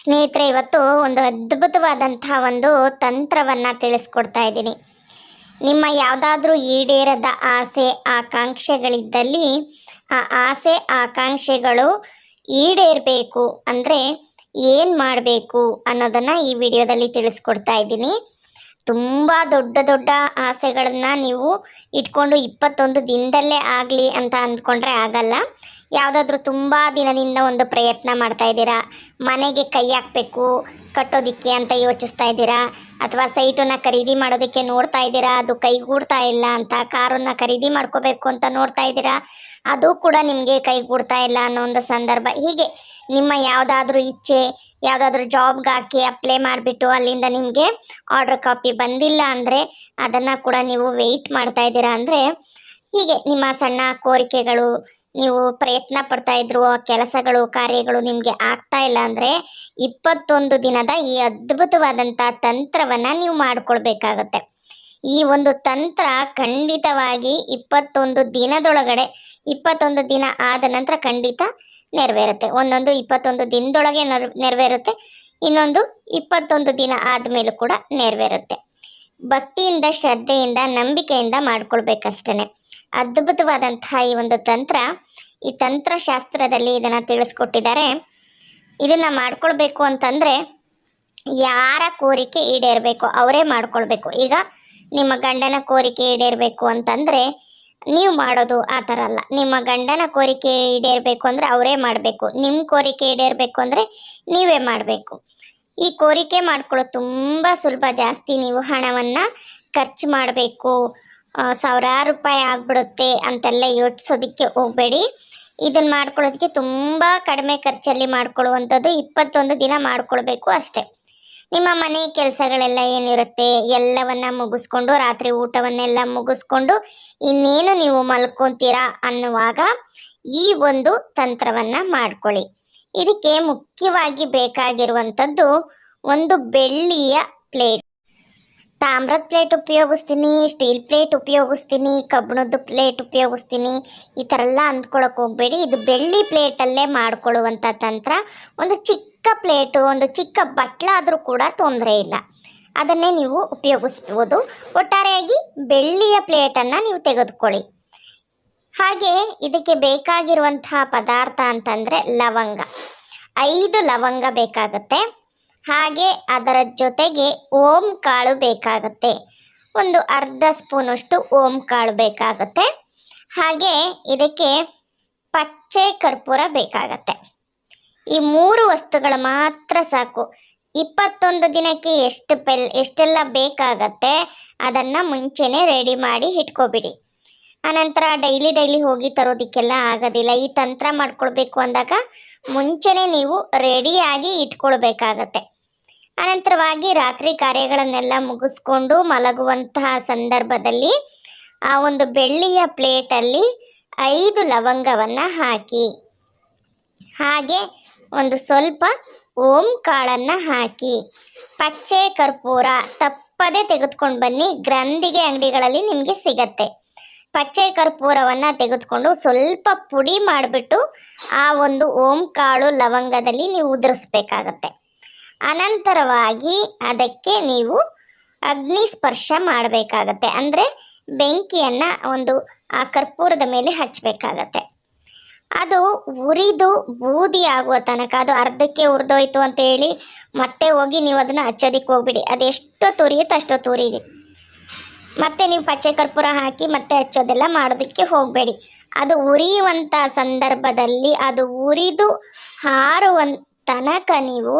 ಸ್ನೇಹಿತರೆ, ಇವತ್ತು ಒಂದು ಅದ್ಭುತವಾದಂತಹ ಒಂದು ತಂತ್ರವನ್ನು ತಿಳಿಸ್ಕೊಡ್ತಾ ಇದ್ದೀನಿ. ನಿಮ್ಮ ಯಾವುದಾದ್ರೂ ಈಡೇರದ ಆಸೆ, ಆಕಾಂಕ್ಷೆಗಳಿದ್ದಲ್ಲಿ ಆ ಆಸೆ, ಆಕಾಂಕ್ಷೆಗಳು ಈಡೇರಬೇಕು ಅಂದರೆ ಏನು ಮಾಡಬೇಕು ಅನ್ನೋದನ್ನು ಈ ವಿಡಿಯೋದಲ್ಲಿ ತಿಳಿಸ್ಕೊಡ್ತಾ ಇದ್ದೀನಿ. ತುಂಬ ದೊಡ್ಡ ದೊಡ್ಡ ಆಸೆಗಳನ್ನು ನೀವು ಇಟ್ಕೊಂಡು ಇಪ್ಪತ್ತೊಂದು ದಿನದಲ್ಲೇ ಆಗಲಿ ಅಂತ ಅಂದ್ಕೊಂಡ್ರೆ ಆಗಲ್ಲ. ಯಾವುದಾದ್ರೂ ತುಂಬ ದಿನದಿಂದ ಒಂದು ಪ್ರಯತ್ನ ಮಾಡ್ತಾ ಇದ್ದೀರಾ? ಮನೆಗೆ ಕೈ ಹಾಕಬೇಕು, ಕಟ್ಟೋದಿಕ್ಕೆ ಅಂತ ಯೋಚಿಸ್ತಾ ಇದ್ದೀರಾ? ಅಥವಾ ಸೈಟನ್ನು ಖರೀದಿ ಮಾಡೋದಕ್ಕೆ ನೋಡ್ತಾ ಇದ್ದೀರಾ? ಅದು ಕೈಗೂಡ್ತಾ ಇಲ್ಲ ಅಂತ, ಕಾರನ್ನು ಖರೀದಿ ಮಾಡ್ಕೋಬೇಕು ಅಂತ ನೋಡ್ತಾ ಇದ್ದೀರಾ? ಅದು ಕೂಡ ನಿಮಗೆ ಕೈಗೂಡ್ತಾ ಇಲ್ಲ ಅನ್ನೋ ಒಂದು ಸಂದರ್ಭ. ಹೀಗೆ ನಿಮ್ಮ ಯಾವುದಾದ್ರೂ ಇಚ್ಛೆ, ಯಾವುದಾದ್ರೂ ಜಾಬ್ಗೆ ಹಾಕಿ ಅಪ್ಲೈ ಮಾಡಿಬಿಟ್ಟು ಅಲ್ಲಿಂದ ನಿಮಗೆ ಆರ್ಡರ್ ಕಾಪಿ ಬಂದಿಲ್ಲ ಅಂದರೆ ಅದನ್ನು ಕೂಡ ನೀವು ವೆಯ್ಟ್ ಮಾಡ್ತಾ ಇದ್ದೀರಾ ಅಂದರೆ, ಹೀಗೆ ನಿಮ್ಮ ಸಣ್ಣ ಕೋರಿಕೆಗಳು ನೀವು ಪ್ರಯತ್ನ ಪಡ್ತಾ ಇದ್ರು ಕೆಲಸಗಳು, ಕಾರ್ಯಗಳು ನಿಮಗೆ ಆಗ್ತಾ ಇಲ್ಲ ಅಂದರೆ ಇಪ್ಪತ್ತೊಂದು ದಿನದ ಈ ಅದ್ಭುತವಾದಂಥ ತಂತ್ರವನ್ನು ನೀವು ಮಾಡ್ಕೊಳ್ಬೇಕಾಗತ್ತೆ. ಈ ಒಂದು ತಂತ್ರ ಖಂಡಿತವಾಗಿ ಇಪ್ಪತ್ತೊಂದು ದಿನದೊಳಗಡೆ, ಇಪ್ಪತ್ತೊಂದು ದಿನ ಆದ ನಂತರ ಖಂಡಿತ ನೆರವೇರುತ್ತೆ. ಒಂದೊಂದು ಇಪ್ಪತ್ತೊಂದು ದಿನದೊಳಗೆ ನೆರ, ನೆರವೇರುತ್ತೆ, ಇನ್ನೊಂದು ಇಪ್ಪತ್ತೊಂದು ದಿನ ಆದಮೇಲೂ ಕೂಡ ನೆರವೇರುತ್ತೆ. ಭಕ್ತಿಯಿಂದ, ಶ್ರದ್ಧೆಯಿಂದ, ನಂಬಿಕೆಯಿಂದ ಮಾಡ್ಕೊಳ್ಬೇಕಷ್ಟೇ ಅದ್ಭುತವಾದಂತಹ ಈ ಒಂದು ತಂತ್ರ, ಈ ತಂತ್ರಶಾಸ್ತ್ರದಲ್ಲಿ ಇದನ್ನು ತಿಳಿಸ್ಕೊಟ್ಟಿದ್ದಾರೆ. ಇದನ್ನು ಮಾಡ್ಕೊಳ್ಬೇಕು ಅಂತಂದರೆ ಯಾರ ಕೋರಿಕೆ ಈಡೇರಬೇಕು ಅವರೇ ಮಾಡ್ಕೊಳ್ಬೇಕು. ಈಗ ನಿಮ್ಮ ಗಂಡನ ಕೋರಿಕೆ ಈಡೇರಬೇಕು ಅಂತಂದರೆ ನೀವು ಮಾಡೋದು ಆ ಥರ ಅಲ್ಲ. ನಿಮ್ಮ ಗಂಡನ ಕೋರಿಕೆ ಈಡೇರಬೇಕು ಅಂದರೆ ಅವರೇ ಮಾಡಬೇಕು. ನಿಮ್ಮ ಕೋರಿಕೆ ಈಡೇರಬೇಕು ಅಂದರೆ ನೀವೇ ಮಾಡಬೇಕು. ಈ ಕೋರಿಕೆ ಮಾಡ್ಕೊಳ್ಳೋದು ತುಂಬ ಸುಲಭ ಜಾಸ್ತಿ. ನೀವು ಹಣವನ್ನು ಖರ್ಚು ಮಾಡಬೇಕು. ಸಾವಿರಾರು ರೂಪಾಯಿ ಆಗ್ಬಿಡುತ್ತೆ ಅಂತೆಲ್ಲ ಯೋಚಿಸೋದಕ್ಕೆ ಹೋಗಬೇಡಿ. ಇದನ್ನು ಮಾಡ್ಕೊಳ್ಳೋದಕ್ಕೆ ತುಂಬ ಕಡಿಮೆ ಖರ್ಚಲ್ಲಿ ಮಾಡ್ಕೊಳ್ಳುವಂಥದ್ದು ಇಪ್ಪತ್ತೊಂದು ದಿನ ಮಾಡ್ಕೊಳ್ಬೇಕು ಅಷ್ಟೇ. ನಿಮ್ಮ ಮನೆ ಕೆಲಸಗಳೆಲ್ಲ ಏನಿರುತ್ತೆ? ಎಲ್ಲವನ್ನ ಮುಗಿಸ್ಕೊಂಡು, ರಾತ್ರಿ ಊಟವನ್ನೆಲ್ಲ ಮುಗಿಸ್ಕೊಂಡು ಇನ್ನೇನು ನೀವು ಮಲ್ಕೊತೀರಾ ಅನ್ನುವಾಗ ಈ ಒಂದು ತಂತ್ರವನ್ನ ಮಾಡ್ಕೊಳ್ಳಿ. ಇದಕ್ಕೆ ಮುಖ್ಯವಾಗಿ ಬೇಕಾಗಿರುವಂಥದ್ದು ಒಂದು ಬೆಳ್ಳಿಯ ಪ್ಲೇಟ್. ತಾಮ್ರದ ಪ್ಲೇಟ್ ಉಪಯೋಗಿಸ್ತೀನಿ ಸ್ಟೀಲ್ ಪ್ಲೇಟ್ ಉಪಯೋಗಿಸ್ತೀನಿ ಕಬ್ಬಿಣದ ಪ್ಲೇಟ್ ಉಪಯೋಗಿಸ್ತೀನಿ, ಈ ಥರ ಎಲ್ಲ ಅಂದ್ಕೊಳಕ್ಕೆ ಹೋಗಬೇಡಿ. ಇದು ಬೆಳ್ಳಿ ಪ್ಲೇಟಲ್ಲೇ ಮಾಡಿಕೊಳ್ಳುವಂಥ ತಂತ್ರ. ಒಂದು ಚಿಕ್ಕ ಪ್ಲೇಟು ಒಂದು ಚಿಕ್ಕ ಬಟ್ಲಾದರೂ ಕೂಡ ತೊಂದರೆ ಇಲ್ಲ. ಅದನ್ನೇ ನೀವು ಉಪಯೋಗಿಸ್ಬೋದು. ಒಟ್ಟಾರೆಯಾಗಿ ಬೆಳ್ಳಿಯ ಪ್ಲೇಟನ್ನು ನೀವು ತೆಗೆದುಕೊಳ್ಳಿ. ಹಾಗೆ ಇದಕ್ಕೆ ಬೇಕಾಗಿರುವಂತಹ ಪದಾರ್ಥ ಅಂತಂದರೆ ಲವಂಗ. ಐದು ಲವಂಗ ಬೇಕಾಗುತ್ತೆ. ಹಾಗೆ ಅದರ ಜೊತೆಗೆ ಓಂ ಕಾಳು ಬೇಕಾಗುತ್ತೆ. ಒಂದು ಅರ್ಧ ಸ್ಪೂನಷ್ಟು ಓಂ ಕಾಳು ಬೇಕಾಗುತ್ತೆ. ಹಾಗೆ ಇದಕ್ಕೆ ಪಚ್ಚೆ ಕರ್ಪೂರ ಬೇಕಾಗತ್ತೆ. ಈ ಮೂರು ವಸ್ತುಗಳು ಮಾತ್ರ ಸಾಕು. ಇಪ್ಪತ್ತೊಂದು ದಿನಕ್ಕೆ ಎಷ್ಟು ಪೆಲ್, ಎಷ್ಟೆಲ್ಲ ಬೇಕಾಗತ್ತೆ ಅದನ್ನು ಮುಂಚೆನೇ ರೆಡಿ ಮಾಡಿ ಇಟ್ಕೊಬಿಡಿ. ಆನಂತರ ಡೈಲಿ ಡೈಲಿ ಹೋಗಿ ತರೋದಕ್ಕೆಲ್ಲ ಆಗೋದಿಲ್ಲ. ಈ ತಂತ್ರ ಮಾಡ್ಕೊಳ್ಬೇಕು ಅಂದಾಗ ಮುಂಚೆನೇ ನೀವು ರೆಡಿಯಾಗಿ ಇಟ್ಕೊಳ್ಬೇಕಾಗತ್ತೆ. ಅನಂತರವಾಗಿ ರಾತ್ರಿ ಕಾರ್ಯಗಳನ್ನೆಲ್ಲ ಮುಗಿಸ್ಕೊಂಡು ಮಲಗುವಂತಹ ಸಂದರ್ಭದಲ್ಲಿ ಆ ಒಂದು ಬೆಳ್ಳಿಯ ಪ್ಲೇಟಲ್ಲಿ ಐದು ಲವಂಗವನ್ನು ಹಾಕಿ. ಹಾಗೆ ಒಂದು ಸ್ವಲ್ಪ ಓಂ ಕಾಳನ್ನು ಹಾಕಿ. ಪಚ್ಚೆ ಕರ್ಪೂರ ತಪ್ಪದೇ ತೆಗೆದುಕೊಂಡು ಬನ್ನಿ, ಗ್ರಂಥಿಗೆ ಅಂಗಡಿಗಳಲ್ಲಿ ನಿಮಗೆ ಸಿಗತ್ತೆ. ಪಚ್ಚೆ ಕರ್ಪೂರವನ್ನು ತೆಗೆದುಕೊಂಡು ಸ್ವಲ್ಪ ಪುಡಿ ಮಾಡಿಬಿಟ್ಟು ಆ ಒಂದು ಓಂ ಕಾಳು ಲವಂಗದಲ್ಲಿ ನೀವು ಉದುರಿಸ್ಬೇಕಾಗತ್ತೆ. ಅನಂತರವಾಗಿ ಅದಕ್ಕೆ ನೀವು ಅಗ್ನಿ ಸ್ಪರ್ಶ ಮಾಡಬೇಕಾಗತ್ತೆ. ಅಂದರೆ ಬೆಂಕಿಯನ್ನು ಒಂದು ಆ ಕರ್ಪೂರದ ಮೇಲೆ ಹಚ್ಚಬೇಕಾಗತ್ತೆ ಅದು ಉರಿದು ಬೂದಿ ಆಗುವ ತನಕ, ಅದು ಅರ್ಧಕ್ಕೆ ಉರಿದೋಯ್ತು ಅಂತ ಹೇಳಿ ಮತ್ತೆ ಹೋಗಿ ನೀವು ಅದನ್ನು ಹಚ್ಚೋದಕ್ಕೆ ಹೋಗ್ಬಿಡಿ. ಎಷ್ಟು ತುರಿಯುತ್ತೆ ಅಷ್ಟೊತ್ತು ಉರಿರಿ ಮತ್ತೆ ನೀವು ಪಚ್ಚೆ ಕರ್ಪೂರ ಹಾಕಿ ಮತ್ತೆ ಹಚ್ಚೋದೆಲ್ಲ ಮಾಡೋದಕ್ಕೆ ಹೋಗಬೇಡಿ. ಅದು ಉರಿಯುವಂಥ ಸಂದರ್ಭದಲ್ಲಿ ಅದು ಉರಿದು ಹಾರುವಂತ ತನಕ ನೀವು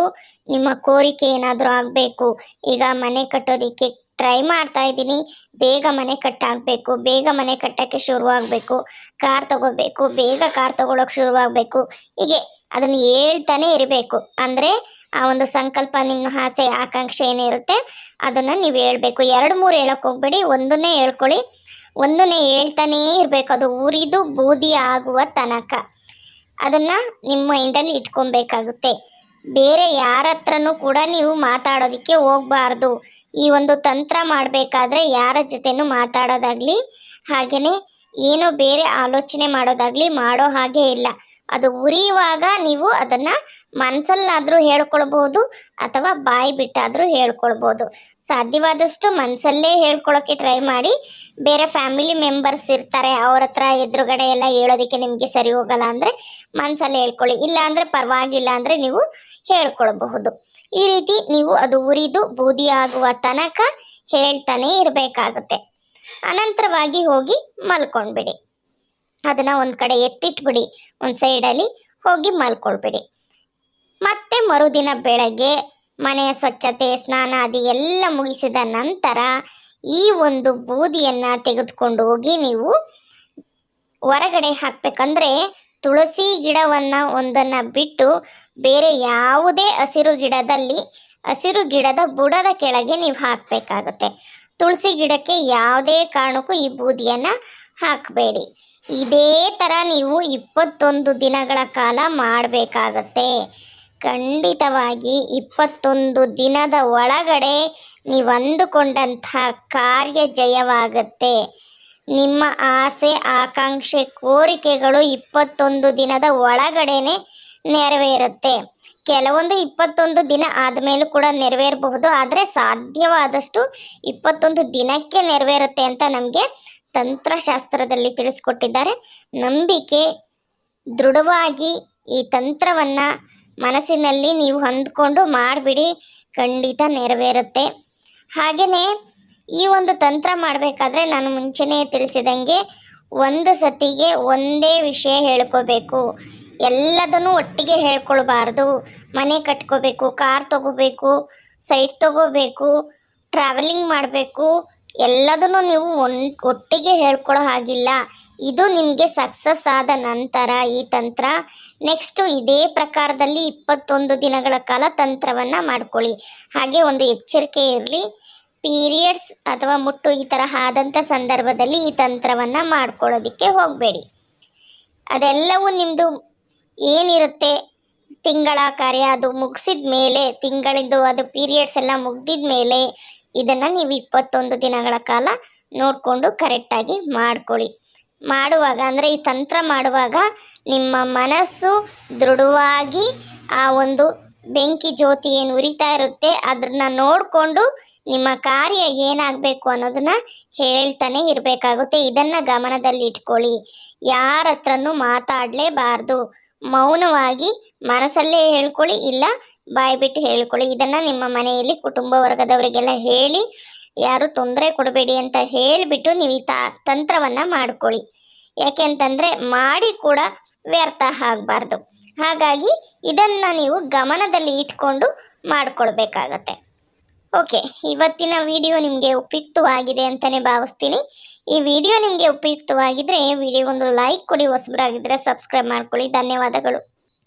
ನಿಮ್ಮ ಕೋರಿಕೆ ಏನಾದರೂ ಆಗಬೇಕು. ಈಗ ಮನೆ ಕಟ್ಟೋದಕ್ಕೆ ಟ್ರೈ ಮಾಡ್ತಾ ಇದ್ದೀನಿ. ಬೇಗ ಮನೆ ಕಟ್ಟಾಗಬೇಕು. ಬೇಗ ಮನೆ ಕಟ್ಟೋಕ್ಕೆ ಶುರುವಾಗಬೇಕು. ಕಾರ್ ತಗೋಬೇಕು. ಬೇಗ ಕಾರ್ ತಗೊಳಕ್ಕೆ ಶುರುವಾಗಬೇಕು. ಹೀಗೆ ಅದನ್ನು ಹೇಳ್ತಾನೆ ಇರಬೇಕು. ಅಂದರೆ ಆ ಒಂದು ಸಂಕಲ್ಪ, ನಿಮ್ಮ ಆಸೆ, ಆಕಾಂಕ್ಷೆ ಏನಿರುತ್ತೆ ಅದನ್ನು ನೀವು ಹೇಳಬೇಕು. ಎರಡು, ಮೂರು ಹೇಳೋಕೆ ಹೋಗ್ಬೇಡಿ. ಒಂದನ್ನೇ ಹೇಳ್ಕೊಳ್ಳಿ. ಒಂದನ್ನೇ ಹೇಳ್ತಾನೇ ಇರಬೇಕು. ಅದು ಉರಿದು ಬೂದಿ ಆಗುವ ತನಕ. ಅದನ್ನು ನಿಮ್ಮ ಮೈಂಡಲ್ಲಿ ಇಟ್ಕೊಬೇಕಾಗುತ್ತೆ. ಬೇರೆ ಯಾರ ಹತ್ರನೂ ಕೂಡ ನೀವು ಮಾತಾಡೋದಕ್ಕೆ ಹೋಗಬಾರ್ದು. ಈ ಒಂದು ತಂತ್ರ ಮಾಡಬೇಕಾದ್ರೆ ಯಾರ ಜೊತೆನೂ ಮಾತಾಡೋದಾಗಲಿ ಹಾಗೆಯೇ ಏನೋ ಬೇರೆ ಆಲೋಚನೆ ಮಾಡೋದಾಗಲಿ ಮಾಡೋ ಹಾಗೆ ಇಲ್ಲ. ಅದು ಉರಿಯುವಾಗ ನೀವು ಅದನ್ನು ಮನಸ್ಸಲ್ಲಾದರೂ ಹೇಳ್ಕೊಳ್ಬೋದು ಅಥವಾ ಬಾಯಿ ಬಿಟ್ಟಾದರೂ ಹೇಳ್ಕೊಳ್ಬೋದು ಸಾಧ್ಯವಾದಷ್ಟು ಮನಸ್ಸಲ್ಲೇ ಹೇಳ್ಕೊಳ್ಳೋಕ್ಕೆ ಟ್ರೈ ಮಾಡಿ. ಬೇರೆ ಫ್ಯಾಮಿಲಿ ಮೆಂಬರ್ಸ್ ಇರ್ತಾರೆ, ಅವ್ರ ಹತ್ರ ಎದುರುಗಡೆ ಎಲ್ಲ ಹೇಳೋದಕ್ಕೆ ನಿಮಗೆ ಸರಿ ಹೋಗಲ್ಲ ಅಂದರೆ ಮನಸ್ಸಲ್ಲಿ ಹೇಳ್ಕೊಳ್ಳಿ. ಇಲ್ಲ ಅಂದರೆ ಪರವಾಗಿಲ್ಲ ಅಂದರೆ ನೀವು ಹೇಳ್ಕೊಳ್ಬಹುದು. ಈ ರೀತಿ ನೀವು ಅದು ಉರಿದು ಬೂದಿ ಆಗುವ ತನಕ ಹೇಳ್ತಾನೆ ಇರಬೇಕಾಗುತ್ತೆ. ಅನಂತರವಾಗಿ ಹೋಗಿ ಮಲ್ಕೊಂಡ್ಬಿಡಿ. ಅದನ್ನು ಒಂದು ಕಡೆ ಎತ್ತಿಟ್ಬಿಡಿ, ಒಂದು ಸೈಡಲ್ಲಿ ಹೋಗಿ ಮಲ್ಕೊಳ್ಬಿಡಿ. ಮತ್ತೆ ಮರುದಿನ ಬೆಳಗ್ಗೆ ಮನೆಯ ಸ್ವಚ್ಛತೆ, ಸ್ನಾನ ಅದು ಎಲ್ಲ ಮುಗಿಸಿದ ನಂತರ ಈ ಒಂದು ಬೂದಿಯನ್ನು ತೆಗೆದುಕೊಂಡು ಹೋಗಿ ನೀವು ಹೊರಗಡೆ ಹಾಕಬೇಕಂದ್ರೆ ತುಳಸಿ ಗಿಡವನ್ನು ಒಂದನ್ನು ಬಿಟ್ಟು ಬೇರೆ ಯಾವುದೇ ಹಸಿರು ಗಿಡದಲ್ಲಿ, ಹಸಿರು ಗಿಡದ ಬುಡದ ಕೆಳಗೆ ನೀವು ಹಾಕಬೇಕಾಗುತ್ತೆ. ತುಳಸಿ ಗಿಡಕ್ಕೆ ಯಾವುದೇ ಕಾರಣಕ್ಕೂ ಈ ಬೂದಿಯನ್ನು ಹಾಕಬೇಡಿ. ಇದೇ ಥರ ನೀವು ಇಪ್ಪತ್ತೊಂದು ದಿನಗಳ ಕಾಲ ಮಾಡಬೇಕಾಗತ್ತೆ. ಖಂಡಿತವಾಗಿ ಇಪ್ಪತ್ತೊಂದು ದಿನದ ಒಳಗಡೆ ನೀವು ಅಂದುಕೊಂಡಂತಹ ಕಾರ್ಯ ಜಯವಾಗುತ್ತೆ. ನಿಮ್ಮ ಆಸೆ, ಆಕಾಂಕ್ಷೆ, ಕೋರಿಕೆಗಳು ಇಪ್ಪತ್ತೊಂದು ದಿನದ ಒಳಗಡೆನೆ ನೆರವೇರುತ್ತೆ. ಕೆಲವೊಂದು ಇಪ್ಪತ್ತೊಂದು ದಿನ ಆದಮೇಲೂ ಕೂಡ ನೆರವೇರಬಹುದು, ಆದರೆ ಸಾಧ್ಯವಾದಷ್ಟು ಇಪ್ಪತ್ತೊಂದು ದಿನಕ್ಕೆ ನೆರವೇರುತ್ತೆ ಅಂತ ನಮಗೆ ತಂತ್ರಶಾಸ್ತ್ರದಲ್ಲಿ ತಿಳಿಸ್ಕೊಟ್ಟಿದ್ದಾರೆ. ನಂಬಿಕೆ, ದೃಢವಾಗಿ ಈ ತಂತ್ರವನ್ನು ಮನಸ್ಸಿನಲ್ಲಿ ನೀವು ಹೊಂದ್ಕೊಂಡು ಮಾಡಿಬಿಡಿ, ಖಂಡಿತ ನೆರವೇರುತ್ತೆ. ಹಾಗೆಯೇ ಈ ಒಂದು ತಂತ್ರ ಮಾಡಬೇಕಾದ್ರೆ ನಾನು ಮುಂಚೆನೇ ತಿಳಿಸಿದಂಗೆ ಒಂದು ಸತಿಗೆ ಒಂದೇ ವಿಷಯ ಹೇಳ್ಕೋಬೇಕು. ಎಲ್ಲದನ್ನು ಒಟ್ಟಿಗೆ ಹೇಳ್ಕೊಳ್ಬಾರ್ದು. ಮನೆ ಕಟ್ಕೋಬೇಕು, ಕಾರ್ ತಗೋಬೇಕು, ಸೈಟ್ ತಗೋಬೇಕು, ಟ್ರಾವೆಲಿಂಗ್ ಮಾಡಬೇಕು ಎಲ್ಲದನ್ನು ನೀವು ಒನ್, ಒಟ್ಟಿಗೆ ಹೇಳ್ಕೊಳ್ಳೋ ಹಾಗಿಲ್ಲ. ಇದು ನಿಮಗೆ ಸಕ್ಸಸ್ ಆದ ನಂತರ ಈ ತಂತ್ರ. ನೆಕ್ಸ್ಟು ಇದೇ ಪ್ರಕಾರದಲ್ಲಿ ಇಪ್ಪತ್ತೊಂದು ದಿನಗಳ ಕಾಲ ತಂತ್ರವನ್ನು ಮಾಡ್ಕೊಳ್ಳಿ. ಹಾಗೆ ಒಂದು ಎಚ್ಚರಿಕೆ ಇರಲಿ. ಪೀರಿಯಡ್ಸ್ ಅಥವಾ ಮುಟ್ಟು ಈ ಥರ ಆದಂಥ ಸಂದರ್ಭದಲ್ಲಿ ಈ ತಂತ್ರವನ್ನು ಮಾಡ್ಕೊಳ್ಳೋದಕ್ಕೆ ಹೋಗಬೇಡಿ. ಅದೆಲ್ಲವೂ ನಿಮ್ಮದು ಏನಿರುತ್ತೆ? ತಿಂಗಳ ಕಾರ್ಯ ಅದು ಮುಗಿಸಿದ ಮೇಲೆ ತಿಂಗಳಿದ್ದು ಅದು ಪೀರಿಯಡ್ಸ್ ಎಲ್ಲ ಮುಗ್ದಿದ ಮೇಲೆ ಇದನ್ನು ನೀವು ಇಪ್ಪತ್ತೊಂದು ದಿನಗಳ ಕಾಲ ನೋಡಿಕೊಂಡು ಕರೆಕ್ಟಾಗಿ ಮಾಡ್ಕೊಳ್ಳಿ. ಮಾಡುವಾಗ, ಅಂದರೆ ಈ ತಂತ್ರ ಮಾಡುವಾಗ ನಿಮ್ಮ ಮನಸ್ಸು ದೃಢವಾಗಿ ಆ ಒಂದು ಬೆಂಕಿ ಜ್ಯೋತಿ ಏನು ಉರಿತಾ ಇರುತ್ತೆ ಅದನ್ನ ನೋಡಿಕೊಂಡು ನಿಮ್ಮ ಕಾರ್ಯ ಏನಾಗಬೇಕು ಅನ್ನೋದನ್ನ ಹೇಳ್ತಾನೆ ಇರಬೇಕಾಗುತ್ತೆ. ಇದನ್ನು ಗಮನದಲ್ಲಿ ಇಟ್ಕೊಳ್ಳಿ. ಯಾರ ಹತ್ರನೂ ಮಾತಾಡಲೇಬಾರ್ದು. ಮೌನವಾಗಿ ಮನಸ್ಸಲ್ಲೇ ಹೇಳ್ಕೊಳ್ಳಿ, ಇಲ್ಲ ಬಾಯಿ ಬಿಟ್ಟು ಹೇಳ್ಕೊಳ್ಳಿ. ಇದನ್ನು ನಿಮ್ಮ ಮನೆಯಲ್ಲಿ ಕುಟುಂಬ ವರ್ಗದವರಿಗೆಲ್ಲ ಹೇಳಿ, ಯಾರು ತೊಂದರೆ ಕೊಡಬೇಡಿ ಅಂತ ಹೇಳಿಬಿಟ್ಟು ನೀವು ಈ ತಂತ್ರವನ್ನ ಮಾಡ್ಕೊಳ್ಳಿ. ಯಾಕೆ ಅಂತಂದರೆ ಮಾಡಿ ಕೂಡ ವ್ಯರ್ಥ ಆಗಬಾರ್ದು. ಹಾಗಾಗಿ ಇದನ್ನು ನೀವು ಗಮನದಲ್ಲಿ ಇಟ್ಕೊಂಡು ಮಾಡ್ಕೊಳ್ಬೇಕಾಗತ್ತೆ. ಓಕೆ, ಇವತ್ತಿನ ವಿಡಿಯೋ ನಿಮಗೆ ಉಪಯುಕ್ತವಾಗಿದೆ ಅಂತಲೇ ಭಾವಿಸ್ತೀನಿ. ಈ ವಿಡಿಯೋ ನಿಮಗೆ ಉಪಯುಕ್ತವಾಗಿದ್ದರೆ ವಿಡಿಯೋಗೊಂದು ಲೈಕ್ ಕೊಡಿ ಹೊಸಬರಾಗಿದ್ದರೆ ಸಬ್ಸ್ಕ್ರೈಬ್ ಮಾಡ್ಕೊಳ್ಳಿ. ಧನ್ಯವಾದಗಳು.